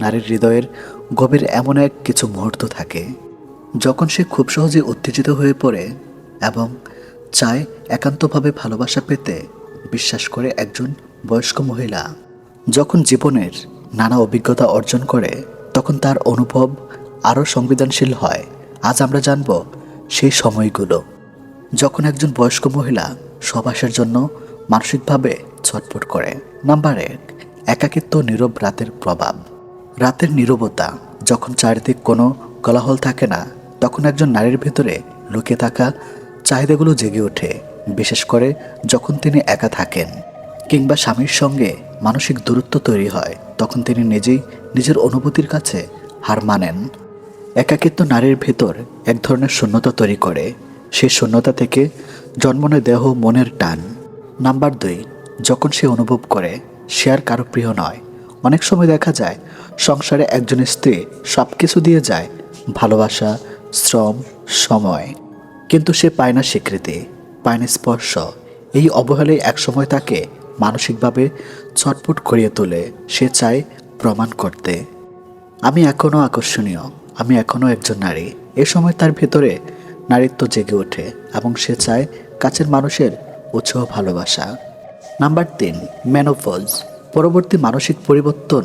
নারীর হৃদয়ের গভীর এমন এক কিছু মুহূর্ত থাকে, যখন সে খুব সহজে উত্তেজিত হয়ে পড়ে এবং চায় একান্তভাবে ভালোবাসা পেতে বিশ্বাস করে একজন বয়স্ক মহিলা। যখন জীবনের নানা অভিজ্ঞতা অর্জন করে, তখন তার অনুভব আরও সংবেদনশীল হয়। আজ আমরা জানব সেই সময়গুলো, যখন একজন বয়স্ক মহিলা সবাসের জন্য মানসিকভাবে ছটফট করে। নাম্বার এক, একাকিত্ব নীরব রাতের প্রভাব। রাতের নীরবতা, যখন চারিদিক কোনো কোলাহল থাকে না, তখন একজন নারীর ভেতরে লুকিয়ে থাকা চাহিদাগুলো জেগে ওঠে, বিশেষ করে যখন তিনি একা থাকেন। কিংবা স্বামীর সঙ্গে মানসিক দূরত্ব তৈরি হয়, তখন তিনি নিজেই নিজের অনুভূতির কাছে হার মানেন। একাকিত্ব নারীর ভেতর এক ধরনের শূন্যতা তৈরি করে সেই শূন্যতা থেকে জন্ম নেয় দেহ মনের টান। নাম্বার দুই, যখন সে অনুভব করে, সে আর কারও প্রিয় নয়। অনেক সময় দেখা যায় সংসারে একজন স্ত্রী সব কিছু দিয়ে যায়, ভালোবাসা, শ্রম, সময়। কিন্তু সে পায় না স্বীকৃতি, পায় না স্পর্শ। এই অবহেলায় একসময় তাকে মানসিকভাবে ছটফট করিয়ে তোলে, সে চায় প্রমাণ করতে। আমি এখনও আকর্ষণীয়, আমি এখনও একজন নারী। এ সময় তার ভেতরে নারীত্ব জেগে ওঠে এবং সে চায় কাছের মানুষের উৎসাহ ভালোবাসা। নাম্বার তিন ম্যানোপজ পরবর্তী মানসিক পরিবর্তন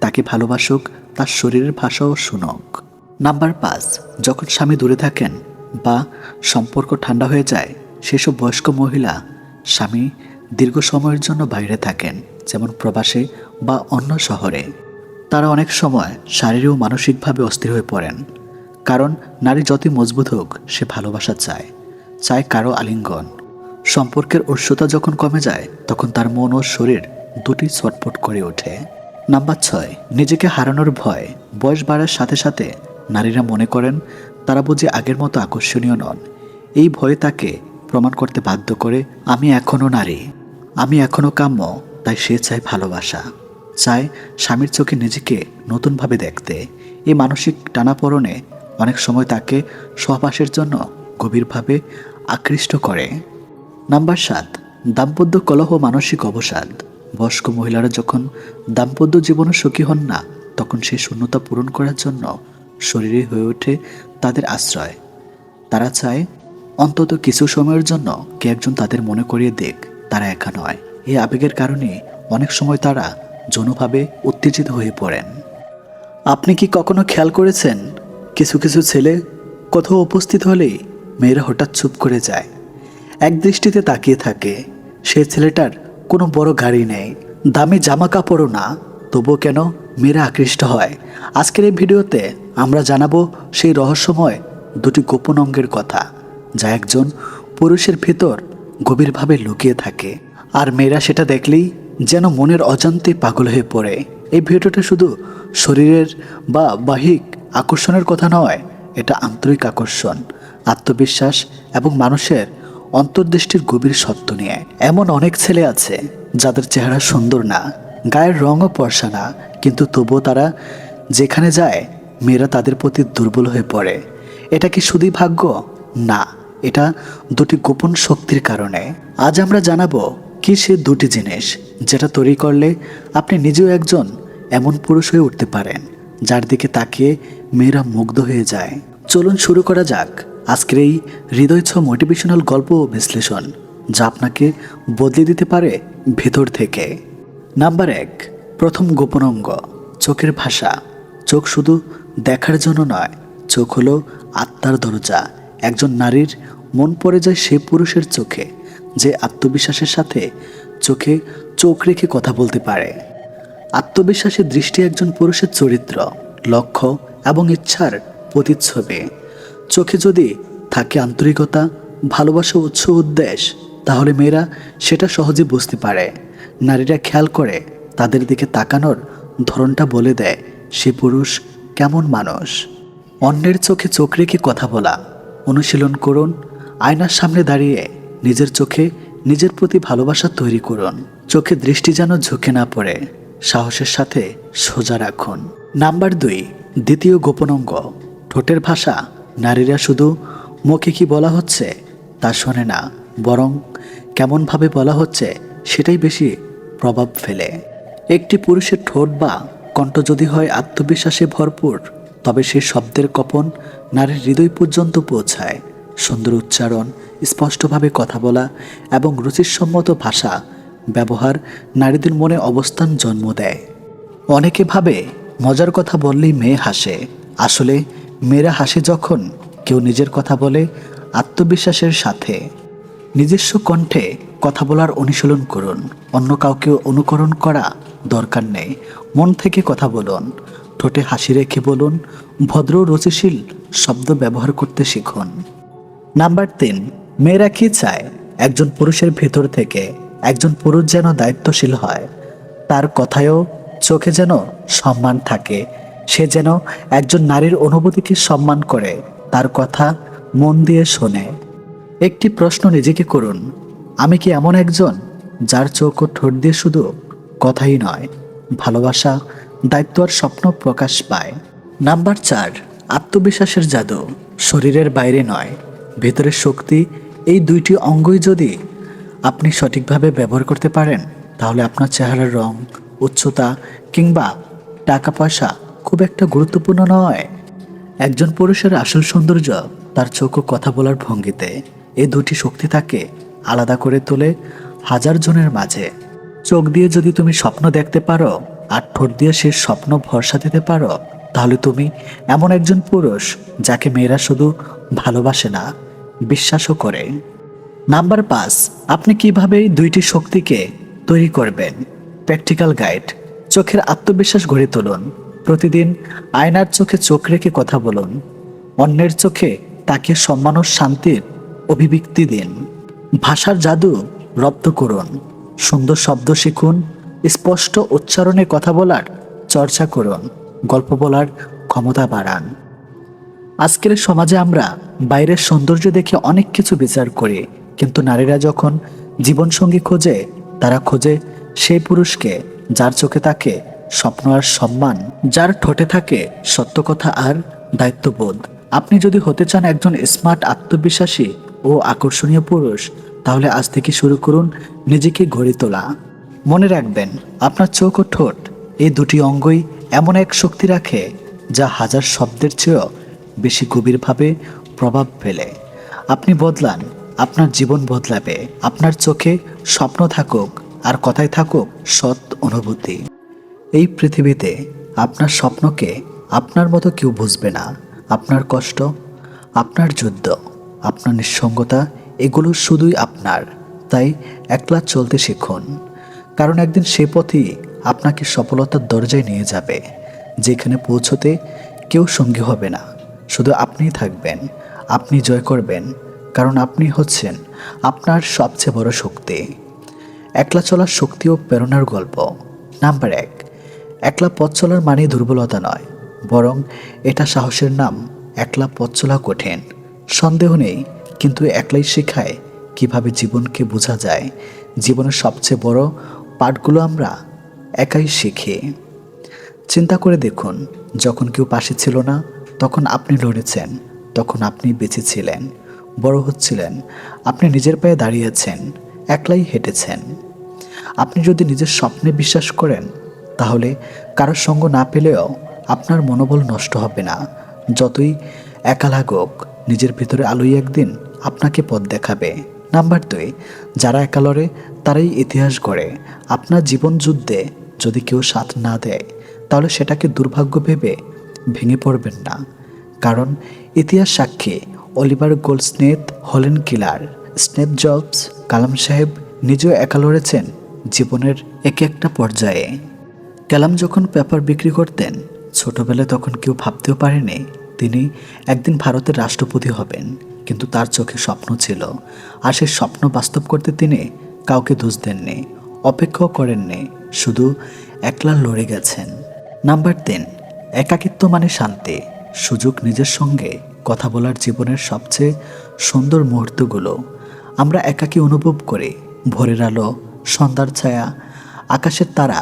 তাকে ভালোবাসুক, তার শরীরের ভাষাও শুনক। নাম্বার পাঁচ, যখন স্বামী দূরে থাকেন বা সম্পর্ক ঠান্ডা হয়ে যায়, সেসব বয়স্ক মহিলা স্বামী দীর্ঘ সময়ের জন্য বাইরে থাকেন, যেমন প্রবাসে বা অন্য শহরে। তারা অনেক সময় শারীরিক ও মানসিকভাবে অস্থির হয়ে পড়েন, কারণ নারী যতই মজবুত হোক, সে ভালোবাসা চায় চায় কারও আলিঙ্গন। সম্পর্কের উৎসতা যখন কমে যায়, তখন তার মন ও শরীর দুটি ছটপট করে ওঠে। নাম্বার ছয়, নিজেকে হারানোর ভয়। বয়স বাড়ার সাথে সাথে নারীরা মনে করেন তারা বুঝি আগের মতো আকর্ষণীয় নন। এই ভয়ে তাকে প্রমাণ করতে বাধ্য করে আমি এখনও নারী। আমি এখনও কাম্য, তাই সে চায় ভালোবাসা। চায় স্বামীর চোখে নিজেকে নতুনভাবে দেখতে। এই মানসিক টানাপড়নে অনেক সময় তাকে সহবাসের জন্য গভীরভাবে আকৃষ্ট করে। নাম্বার সাত, দাম্পত্য কলহ মানসিক অবসাদ। বয়স্ক মহিলারা যখন দাম্পত্য জীবনে সুখী হন না, তখন সেই শূন্যতা পূরণ করার জন্য শরীরে হয়ে ওঠে তাদের আশ্রয়। তারা চায় অন্তত কিছু সময়ের জন্য কে একজন তাদের মনে করিয়ে দেখ তারা একা নয়। এই আবেগের কারণে অনেক সময় তারা যৌনভাবে উত্তেজিত হয়ে পড়েন। আপনি কি কখনো খেয়াল করেছেন, কিছু কিছু ছেলে কোথাও উপস্থিত হলেই মেয়েরা হঠাৎ চুপ করে যায়? এক দৃষ্টিতে তাকিয়ে থাকে, সে ছেলেটার কোনো বড় গাড়ি নেই। দামি জামা কাপড়ও না, তবুও কেন মেয়েরা আকৃষ্ট হয়? আজকের এই ভিডিওতে আমরা জানাব সেই রহস্যময় দুটি গোপন অঙ্গের কথা, যা একজন পুরুষের ভেতর গভীরভাবে লুকিয়ে থাকে। আর মেয়েরা সেটা দেখলেই যেন মনের অজান্তে পাগল হয়ে পড়ে। এই ভিডিওটা শুধু শরীরের বা বাহিক আকর্ষণের কথা নয়, এটা আন্তরিক আকর্ষণ, আত্মবিশ্বাস এবং মানুষের অন্তর্দৃষ্টির গভীর সত্য নিয়ে। এমন অনেক ছেলে আছে, যাদের চেহারা সুন্দর না, গায়ের রঙও পরশা না, কিন্তু তবুও তারা যেখানে যায়, মেয়েরা তাদের প্রতি দুর্বল হয়ে পড়ে। এটা কি শুধুই ভাগ্য না, এটা দুটি গোপন শক্তির কারণে। আজ আমরা জানাব কি সে দুটি জিনিস, যেটা তৈরি করলে আপনি নিজেও একজন এমন পুরুষ হয়ে উঠতে পারেন, যার দিকে তাকিয়ে মেয়েরা মুগ্ধ হয়ে যায়। চলুন শুরু করা যাক। আজকের এই হৃদয়ছ মোটিভেশনাল গল্প ও বিশ্লেষণ, যা আপনাকে বদলে দিতে পারে ভেতর থেকে। নাম্বার এক, প্রথম গোপন অঙ্গ, চোখের ভাষা। চোখ শুধু দেখার জন্য নয়, চোখ হলো আত্মার দরজা। একজন নারীর মন পড়ে যায় সে পুরুষের চোখে, যে আত্মবিশ্বাসের সাথে চোখে চোখ রেখে কথা বলতে পারে। আত্মবিশ্বাসের দৃষ্টি একজন পুরুষের চরিত্র, লক্ষ্য এবং ইচ্ছার প্রতিচ্ছবি। চোখে যদি থাকে আন্তরিকতা, ভালোবাসা উৎস উদ্দেশ্য তাহলে মেয়েরা সেটা সহজে বুঝতে পারে। নারীরা খেয়াল করে তাদের দিকে তাকানোর ধরনটা বলে দেয়, সে পুরুষ কেমন মানুষ? অন্যের চোখে চোখ রেখে কথা বলা, অনুশীলন করুন, আয়নার সামনে দাঁড়িয়ে নিজের চোখে নিজের প্রতি ভালোবাসা তৈরি করুন। চোখে দৃষ্টি যেন ঝুঁকে না পড়ে, সাহসের সাথে সোজা রাখুন। নাম্বার দুই, দ্বিতীয় গোপন অঙ্গ, ঠোঁটের ভাষা নারীরা শুধু মুখে কি বলা হচ্ছে তা শোনে না, বরং কেমনভাবে বলা হচ্ছে সেটাই বেশি প্রভাব ফেলে। একটি পুরুষের ঠোঁট বা কণ্ঠ যদি হয় আত্মবিশ্বাসে ভরপুর, তবে সেই শব্দের কপন নারীর হৃদয় পর্যন্ত পৌঁছায়। সুন্দর উচ্চারণ, স্পষ্টভাবে কথা বলা এবং রুচিসম্মত ভাষা ব্যবহার নারীদের মনে অবস্থান জন্ম দেয়। অনেকে ভাবে, মজার কথা বললেই মেয়ে হাসে। আসলে মেয়েরা হাসে যখন কেউ নিজের কথা বলে আত্মবিশ্বাসের সাথে। নিজস্ব কণ্ঠে কথা বলার অনুশীলন করুন। অন্য কাউকে অনুকরণ করা দরকার নেই। মন থেকে কথা বলুন। ঠোঁটে হাসি রেখে বলুন। ভদ্র, রুচিশীল শব্দ ব্যবহার করতে শিখুন। নাম্বার তিন, মেয়েরা কি চায়? একজন পুরুষের ভেতর থেকে একজন পুরুষ যেন দায়িত্বশীল হয়। তার কথায়ও চোখে যেন সম্মান থাকে। সে যেন একজন নারীর অনুভূতিকে সম্মান করে, তার কথা মন দিয়ে শোনে। একটি প্রশ্ন নিজেকে করুন, আমি কি এমন একজন যার চোখ ও ঠোঁট দিয়ে শুধু কথাই নয়, ভালোবাসা, দায়িত্ব আর স্বপ্ন প্রকাশ পায়? নাম্বার চার, আত্মবিশ্বাসের জাদু, শরীরের বাইরে নয়, ভেতরের শক্তি, এই দুইটি অঙ্গই যদি আপনি সঠিকভাবে ব্যবহার করতে পারেন, তাহলে আপনার চেহারার রং, উচ্চতা কিংবা টাকা পয়সা খুব একটা গুরুত্বপূর্ণ নয়। একজন পুরুষের আসল সৌন্দর্য তার চোখ ও কথা বলার ভঙ্গিতে এই দুটি শক্তি তাকে আলাদা করে তোলে হাজার জনের মাঝে। চোখ দিয়ে যদি তুমি স্বপ্ন দেখতে পারো আর ঠোঁট দিয়ে সে স্বপ্ন ভরসা দিতে পারো, তাহলে তুমি এমন একজন পুরুষ যাকে মেয়েরা শুধু ভালোবাসে না, বিশ্বাসও করে। নাম্বার পাঁচ, আপনি কীভাবে দুইটি শক্তিকে তৈরি করবেন? প্র্যাকটিক্যাল গাইড, চোখের আত্মবিশ্বাস গড়ে তুলুন। প্রতিদিন আয়নার চোখে চোখ রেখে কথা বলুন, অন্যের চোখে তাকে সম্মান ও শান্তির অভিব্যক্তি দিন। ভাষার জাদু রপ্ত করুন, সুন্দর শব্দ শিখুন, স্পষ্ট উচ্চারণে কথা বলার চর্চা করুন, গল্প বলার ক্ষমতা বাড়ান। আজকের সমাজে আমরা বাইরের সৌন্দর্য দেখে অনেক কিছু বিচার করি, কিন্তু নারীরা যখন জীবনসঙ্গী খোঁজে, তারা খোঁজে সেই পুরুষকে যার চোখে থাকে স্বপ্ন আর সম্মান, যার ঠোঁটে থাকে সত্য কথা আর দায়িত্ববোধ। আপনি যদি হতে চান একজন স্মার্ট আত্মবিশ্বাসী ও আকর্ষণীয় পুরুষ, তাহলে আজ থেকে শুরু করুন নিজেকে গড়ে তোলা। মনে রাখবেন, আপনার চোখ ও ঠোঁট এই দুটি অঙ্গই এমন এক শক্তি রাখে যা হাজার শব্দের চেয়েও বেশি গভীরভাবে প্রভাব ফেলে। আপনি বদলান, আপনার জীবন বদলাবে, আপনার চোখে স্বপ্ন থাকুক আর কথায় থাকুক সৎ অনুভূতি। এই পৃথিবীতে আপনার স্বপ্নকে আপনার মতো কেউ বুঝবে না। আপনার কষ্ট, আপনার যুদ্ধ, আপনার নিঃসঙ্গতা, এগুলো শুধুই আপনার। তাই একলা চলতে শিখুন। কারণ একদিন সে পথই আপনাকে সফলতার দরজায় নিয়ে যাবে। যেখানে পৌঁছতে কেউ সঙ্গী হবে না। শুধু আপনিই থাকবেন, আপনি জয় করবেন, কারণ আপনি হচ্ছেন আপনার সবচেয়ে বড় শক্তি। একলা চলার শক্তি ও প্রেরণার গল্প। নাম্বার এক। একলা পথ চলার মানে দুর্বলতা নয়, বরং এটা সাহসের নাম, একলা পথ চলা কঠিন। সন্দেহ নেই, কিন্তু একলাই শেখায় কীভাবে জীবনকে বোঝা যায়। জীবনের সবচেয়ে বড় পাঠগুলো আমরা একাই শিখি। চিন্তা করে দেখুন, যখন কেউ পাশে ছিল না, তখন আপনি লড়েছেন, তখন আপনি বেঁচে ছিলেন, বড় হচ্ছিলেন, আপনি নিজের পায়ে দাঁড়িয়েছেন, একলাই হেঁটেছেন। আপনি যদি নিজের স্বপ্নে বিশ্বাস করেন তাহলে কারোর সঙ্গ না পেলেও আপনার মনোবল নষ্ট হবে না। যতই একা লাগুক, নিজের ভিতরে আলোই একদিন আপনাকে পথ দেখাবে। নাম্বার দুই, যারা একা লড়ে, তারাই ইতিহাস গড়ে। আপনার জীবন যুদ্ধে যদি কেউ সাথ না দেয়, তাহলে সেটাকে দুর্ভাগ্য ভেবে ভেঙে পড়বেন না। কারণ ইতিহাস সাক্ষী অলিভার গোল্ডস্নেথ হলেন কিলার। স্নেপ জবস, কালাম সাহেব নিজেও একা লড়েছেন জীবনের এক একটা পর্যায়ে। কালাম যখন পেপার বিক্রি করতেন, ছোটবেলায় তখন কেউ ভাবতেও পারেনি তিনি একদিন ভারতের রাষ্ট্রপতি হবেন, কিন্তু তার চোখে স্বপ্ন ছিল। আর সেই স্বপ্ন বাস্তব করতে তিনি কাউকে দোষ দেননি, অপেক্ষাও করেননি, শুধু একলা লড়ে গেছেন। নাম্বার তিন, একাকিত্ব মানে শান্তি, সুযোগ নিজের সঙ্গে, কথা বলার জীবনের সবচেয়ে সুন্দর মুহূর্তগুলো। আমরা একাকী অনুভব করি, ভোরের আলো, সন্ধ্যার ছায়া, আকাশের তারা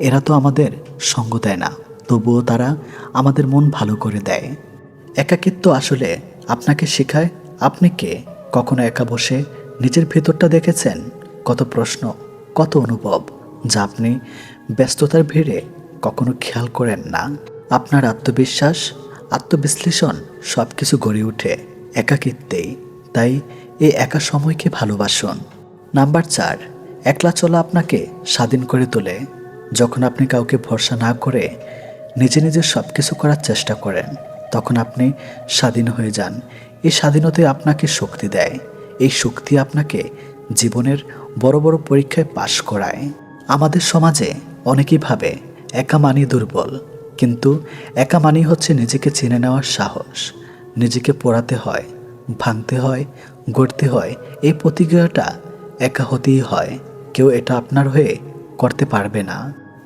এরা তো আমাদের সঙ্গ দেয় না, তবুও তারা আমাদের মন ভালো করে দেয়। একাকিত্ব আসলে আপনাকে শেখায় আপনি কে? কখনো একা বসে নিজের ভেতরটা দেখেছেন? কত প্রশ্ন, কত অনুভব, যা আপনি ব্যস্ততার ভিড়ে কখনো খেয়াল করেন না। আপনার আত্মবিশ্বাস, আত্মবিশ্লেষণ সব কিছু গড়ে ওঠে একাকিত্বেই। তাই এই একা সময়কে ভালোবাসুন। নাম্বার চার, একলা চলা আপনাকে স্বাধীন করে তোলে। যখন আপনি কাউকে ভরসা না করে নিজে নিজে সব কিছু করার চেষ্টা করেন, তখন আপনি স্বাধীন হয়ে যান। এই স্বাধীনতাই আপনাকে শক্তি দেয়। এই শক্তি আপনাকে জীবনের বড় বড় পরীক্ষায় পাশ করায়। আমাদের সমাজে অনেকেই ভাবে, একা মানি দুর্বল। কিন্তু একা মানি হচ্ছে নিজেকে চিনে নেওয়ার সাহস। নিজেকে পড়াতে হয়, ভাঙতে হয়, গড়তে হয়। এই প্রতিক্রিয়াটা একা হতেই হয়। কেউ এটা আপনার হয়ে করতে পারবে না।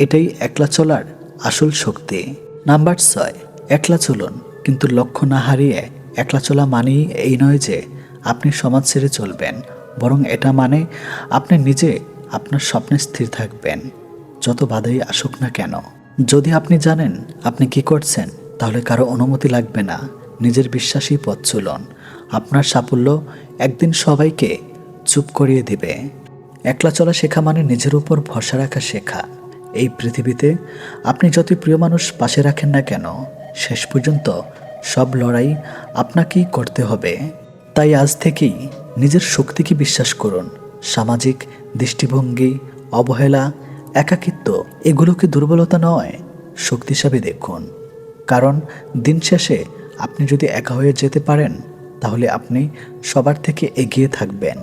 এটাই একলা চলার আসল শক্তি। নাম্বার ছয়, একলা চলুন। কিন্তু লক্ষ্য না হারিয়ে একলা চলা মানেই এই নয় যে আপনি সমাজ ছেড়ে চলবেন, বরং এটা মানে আপনি নিজে আপনার স্বপ্নে স্থির থাকবেন, যত বাধাই আসুক না কেন। যদি আপনি জানেন আপনি কি করছেন, তাহলে কারও অনুমতি লাগবে না। নিজের বিশ্বাসী পথ চলুন। আপনার সাফল্য একদিন সবাইকে চুপ করিয়ে দিবে। একলা চলা শেখা মানে নিজের উপর ভরসা রাখা শেখা। এই পৃথিবীতে আপনি যতই প্রিয় মানুষ পাশে রাখেন না কেন, শেষ পর্যন্ত সব লড়াই আপনাকেই করতে হবে। তাই আজ থেকেই নিজের শক্তিকে বিশ্বাস করুন। সামাজিক, দৃষ্টিভঙ্গি, অবহেলা, একাকিত্ব, এগুলোকে দুর্বলতা নয় শক্তি হিসাবে দেখুন। কারণ দিন শেষে আপনি যদি একা হয়ে যেতে পারেন, তাহলে আপনি সবার থেকে এগিয়ে থাকবেন।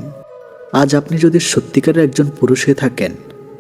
আজ আপনি যদি সত্যিকারের একজন পুরুষ হয়ে থাকেন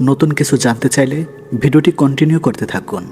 নতুন কিছু জানতে চাইলে ভিডিওটি কন্টিনিউ করতে থাকুন।